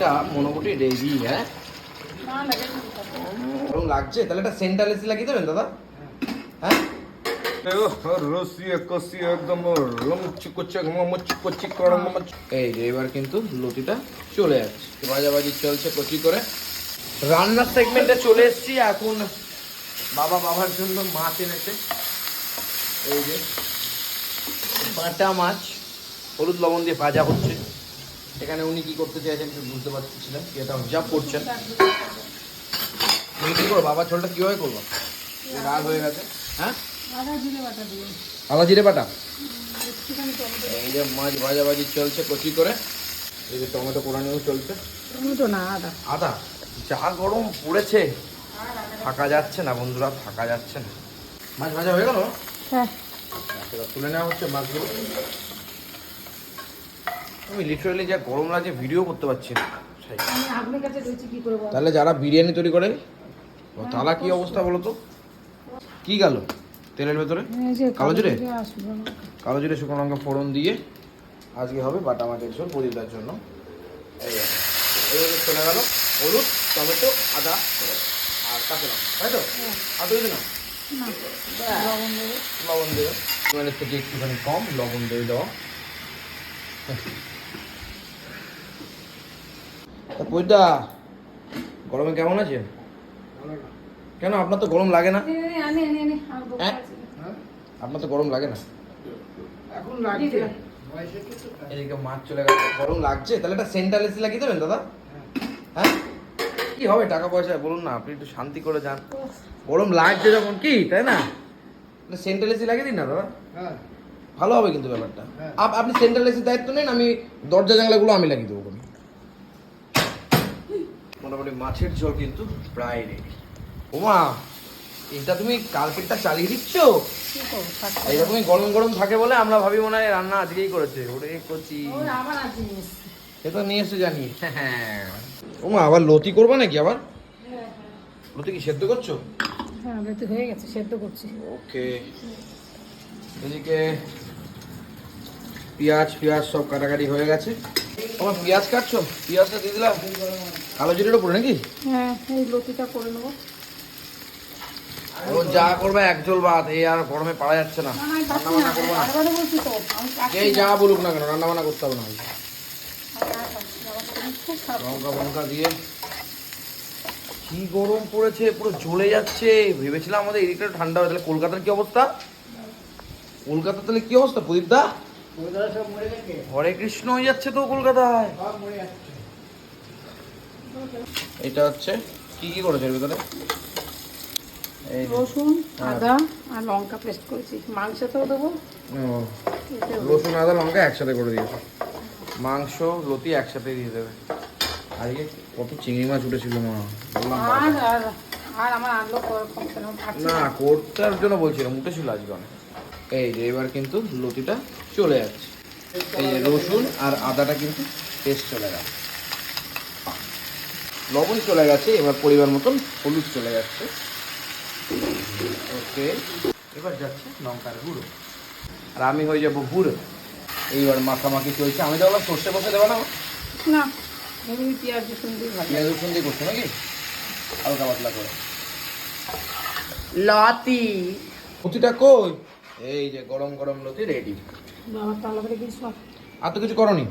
লতিটা মোটামুটি রেডি হ্যাঁ? ওরকম লাগছে? তাহলে একটা সেন্টার এসি লাগিয়ে দেবেন দাদা? হ্যাঁ? এই যে এবার কিন্তু লতিটা চলে যাচ্ছে। ভাজাভাজি চলছে কচি করে। রান্নার সেগমেন্টে চলে এসেছি এখন বাবা বাবার জন্য মাছ এনেছে। এই যে বাটা মাছ হলুদ লবণ দিয়ে ভাজা হচ্ছে। এখানে উনি কি করতে চাইছেন একটু বুঝতে পারছিলাম এটা অবজার্ভ করছেন। তুমি কি করো বাবা ঝোলটা কীভাবে করব? রাগ হয়ে গেছে। হ্যাঁ? আদা জিরে বাটা এই যে মাছ ভাজাভাজি চলছে কচি করে এই যে টমেটো পোড়ানিও চলছে। টমেটো না আদা। আদা? যা গরম পড়েছে। থাকা যাচ্ছে না বন্ধুরা থাকা যাচ্ছে না। মাছ ভাজা হয়ে গেল? হ্যাঁ। আচ্ছা, তুলে নেওয়া হচ্ছে মাছগুলো। আমি লিটারালি যা গরম লাগছে ভিডিও করতে পারছি না। আমি আপনার কাছে রয়েছি কি করে তাহলে যারা বিরিয়ানি তৈরি করে ও তালা কি অবস্থা বলো তো? কি গেল তেলের ভেতরে? কালো জিরে? কালো জিরে শুকনো লঙ্কা ফোড়ন দিয়ে আজকে হবে বাটা মাছের ঝোল প্রদীপটার জন্য। এই এইভাবে চলে গেল হলুদ টমেটো আদা আর কাঁচা লঙ্কা তাই তো? আর তো কিছু না? না। লবণ দেবো। লবণ দেবে। মানে থেকে একটুখানি কম লবণ দিয়ে দেওয়া তা পৈদা গরমে কেমন আছে? কেন আপনার তো গরম লাগে না? হ্যাঁ? আপনার তো গরম লাগে না? এখন লাগছে। এদিকে মাছ চলে গেছে। গরম লাগছে? তাহলে একটা সেন্টার এসি লাগিয়ে দেবেন দাদা? হ্যাঁ? কি হবে টাকা পয়সা বলুন না আপনি একটু শান্তি করে যান। গরম লাগছে যখন কি? তাই না? সেন্ট্রাল এসি লাগিয়ে দিন না দাদা? হ্যাঁ। ভালো হবে কিন্তু ব্যাপারটা। হ্যাঁ। আপ- আপনি সেন্ট্রাল এসির দায়িত্ব নেন আমি দরজা জানলাগুলো আমি লাগিয়ে দেবো। মোটামুটি মাছের ঝোল কিন্তু প্রায় রেডি ওমা এটা তুমি কালকেরটা চালিয়ে দিচ্ছ? এইরকমই গরম গরম থাকে বলে আমরা ভাবি মনে হয় রান্না আজকেই করেছে। ওরে করছি সে তো নিয়ে এসে জানি। হ্যাঁ ওমা আবার লতি করবা নাকি আবার? হ্যাঁ হ্যাঁ। লতি কি সেদ্ধ করছ? হ্যাঁ হয়ে গেছে সেদ্ধ করছি। ওকে। এদিকে পেঁয়াজ পেঁয়াজ সব কাটাকাটি হয়ে গেছে। তোমার পেঁয়াজ কাটছো? পেঁয়াজটা দিয়ে দিলাম। কালো জিরের উপরে নাকি? হ্যাঁ এই লতিটা করে নেব। যা করবে এক জল ভাত। এই আর গরমে পারা যাচ্ছে না। রান্না বান্না করব এই যা বলুক না কেন রান্না বান্না করতে হবে না। খারাপ। লঙ্কা ফঙ্কা দিয়ে। কি গরম পড়েছে পুরো জ্বলে যাচ্ছে। ভেবেছিলাম আমাদের এদিকটা ঠান্ডা হবে। তাহলে কলকাতার কি অবস্থা? কলকাতা তাহলে কি অবস্থা প্রদীপ হরে কৃষ্ণ হয়ে যাচ্ছে তো কলকাতায়। এটা হচ্ছে কি কি করেছে এর ভিতরে? এই রসুন হ্যাঁ। আদা আর লঙ্কা পেস্ট করেছি। মাংসতেও দেবো। রসুন আদা লঙ্কা একসাথে করে দিয়েছে। মাংস লতি একসাথে দিয়ে দেবে। আজকে কত চিংড়ি মাছ উঠেছিল মা। বললাম আর আর আর আমার আনলো না না জন্য বলছিলাম উঠেছিল আজকে অনেক। এই যে এবার কিন্তু লতিটা চলে যাচ্ছে। এই যে রসুন আর আদাটা কিন্তু পেস্ট চলে গেছে। লবণ চলে গেছে এবার পরিবার মতন হলুদ চলে যাচ্ছে। ওকে এবার যাচ্ছে লঙ্কার গুঁড়ো। আর আমি হয়ে যাব গুঁড়ো। এইবার মাখামাখি চলছে। আমি তো সর্ষে বসে দেবো না না এমনি পেঁয়াজ রসুন দিয়ে পেঁয়াজ রসুন দিয়ে করছ নাকি? হালকা পাতলা করে। লতি। লতিটা কই? এই যে গরম গরম লতি রেডি বাবা তাহলে কিছু আর তো কিছু করনি?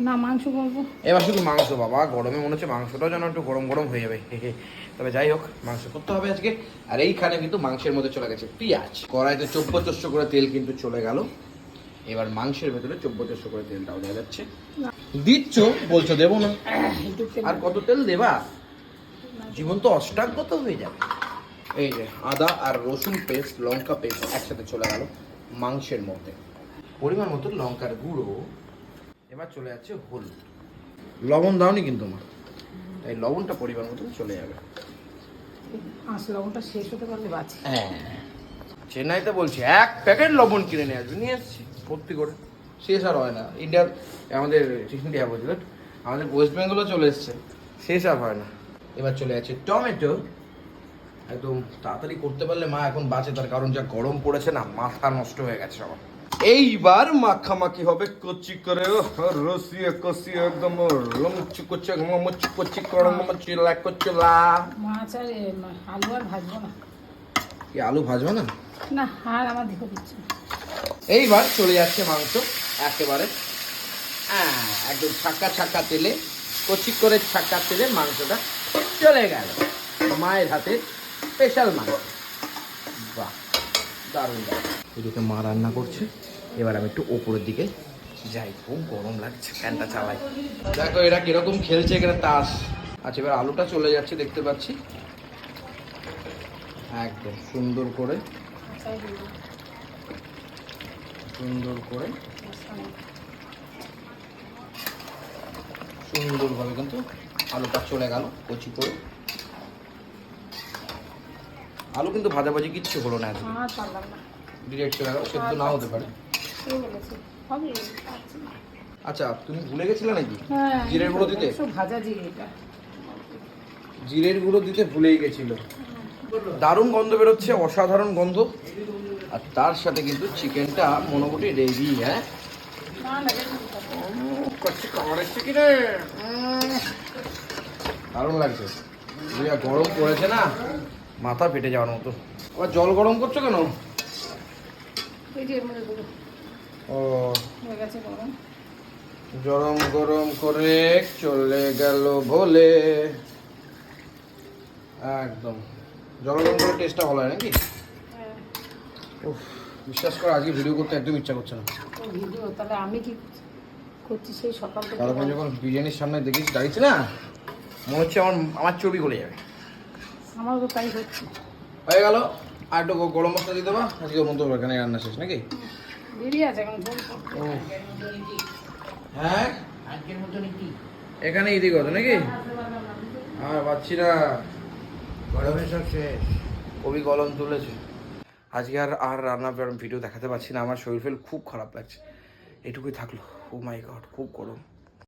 না মাংস করব। এবার শুধু মাংস বাবা গরমে মনে হচ্ছে মাংসটাও যেন একটু গরম গরম হয়ে যাবে। তবে যাই হোক মাংস করতে হবে আজকে। আর এইখানে কিন্তু মাংসের মধ্যে চলে গেছে পেঁয়াজ। কড়াইতে চব্য চস্য করে তেল কিন্তু চলে গেল। এবার মাংসের ভেতরে চব্য চস্য করে তেলটাও দেওয়া যাচ্ছে। দিচ্ছ বলছো দেবো না। আর কত তেল দেবা? জীবন তো অষ্টাঙ্গত হয়ে যাবে। এই যে আদা আর রসুন পেস্ট লঙ্কা পেস্ট একসাথে চলে গেল মাংসের মধ্যে। পরিমাণ মতো লঙ্কার গুঁড়ো। এবার চলে যাচ্ছে হলুদ। লবণ দাওনি কিন্তু মা। তাই লবণটা পরিমাণ মতো চলে যাবে। লবণটা শেষ হতে পারলে বাঁচি। হ্যাঁ। চেন্নাইতে বলছি এক প্যাকেট লবণ কিনে নিয়ে আসবে নিয়ে এসছি ভর্তি করে। শেষ আর হয় না। ইন্ডিয়ার আমাদের ইন্ডিয়া বলছিল আমাদের ওয়েস্ট বেঙ্গলও চলে এসছে। শেষ আর হয় না। এবার চলে যাচ্ছে টমেটো। একদম তাড়াতাড়ি করতে পারলে মা এখন বাঁচে তার কারণ যা গরম পড়েছে না মাথা নষ্ট হয়ে গেছে সবার এইবার মাখামাখি হবে কচি করে রসিয়ে কষিয়ে একদম কচি মমচু কচি করম চিলা কচলা। মাছ আর আলু আর ভাজবো না। কি আলু ভাজবে না? না আর আমার দেখো দিচ্ছে এইবার চলে যাচ্ছে মাংস একেবারে। হ্যাঁ, একদম ছাক্কা ছাক্কা তেলে কচি করে ছাক্কা তেলে মাংসটা চলে গেল। মায়ের হাতে স্পেশাল মাংস বাহ, দারুণ দারুণ। এদিকে মা রান্না করছে। এবার আমি একটু ওপরের দিকে যাই। খুব গরম লাগছে, ফ্যানটা চালাই। দেখো, এরা কীরকম খেলছে এখানে তাস। আচ্ছা এবার আলুটা চলে যাচ্ছে, দেখতে পাচ্ছি। একদম সুন্দর করে। সুন্দর করে। সুন্দরভাবে কিন্তু আলুটা চলে গেল, কচি করে। আলু কিন্তু ভাজাভাজি কিচ্ছু হলো না আর পারলাম না। হতে পারে। আচ্ছা তুমি ভুলে গেছিলে নাকি? হ্যাঁ জিরের গুঁড়ো দিতে? ভাজা জিরের গুঁড়ো দিতে ভুলেই গেছিল। দারুণ গন্ধ বেরোচ্ছে অসাধারণ গন্ধ। আর তার সাথে কিন্তু চিকেনটা মোটামুটি রেডি হ্যাঁ? দারুণ লাগছে। গরম পড়েছে না? মাথা ফেটে যাওয়ার মতো। আবার জল গরম করছ কেন? এই যে এর মধ্যে দেবো। ও গরম। গরম গরম করে চলে গেল ভোলে একদম। জল গরম করে টেস্টটা ভালো হয় নাকি? হ্যাঁ। উফ বিশ্বাস করো আজকে ভিডিও করতে একদম ইচ্ছা করছে না। ভিডিও তাহলে আমি কি করছি সেই সকাল থেকে? যখন বিরিয়ানির সামনে দেখিস দাঁড়িয়েছি না মনে হচ্ছে আমার আমার চর্বি গলে যাবে। আমারও তো তাই হচ্ছে। হয়ে গেল। আর একটু গরম মশলা দিয়ে দেবা। আজকে মতো এখানে রান্না শেষ নাকি? বেরিয়ে আছে এখন ও। হ্যাঁ? আজকের মতন কি এখানে এদিকে হতো নাকি? আর পাচ্ছি না। গরমে সব শেষ। কবি কলম তুলেছে। আজকে আর আর রান্না ভিডিও দেখাতে পারছি না। আমার শরীর ফেল খুব খারাপ লাগছে। এটুকুই থাকল। ও মাই গড খুব গরম।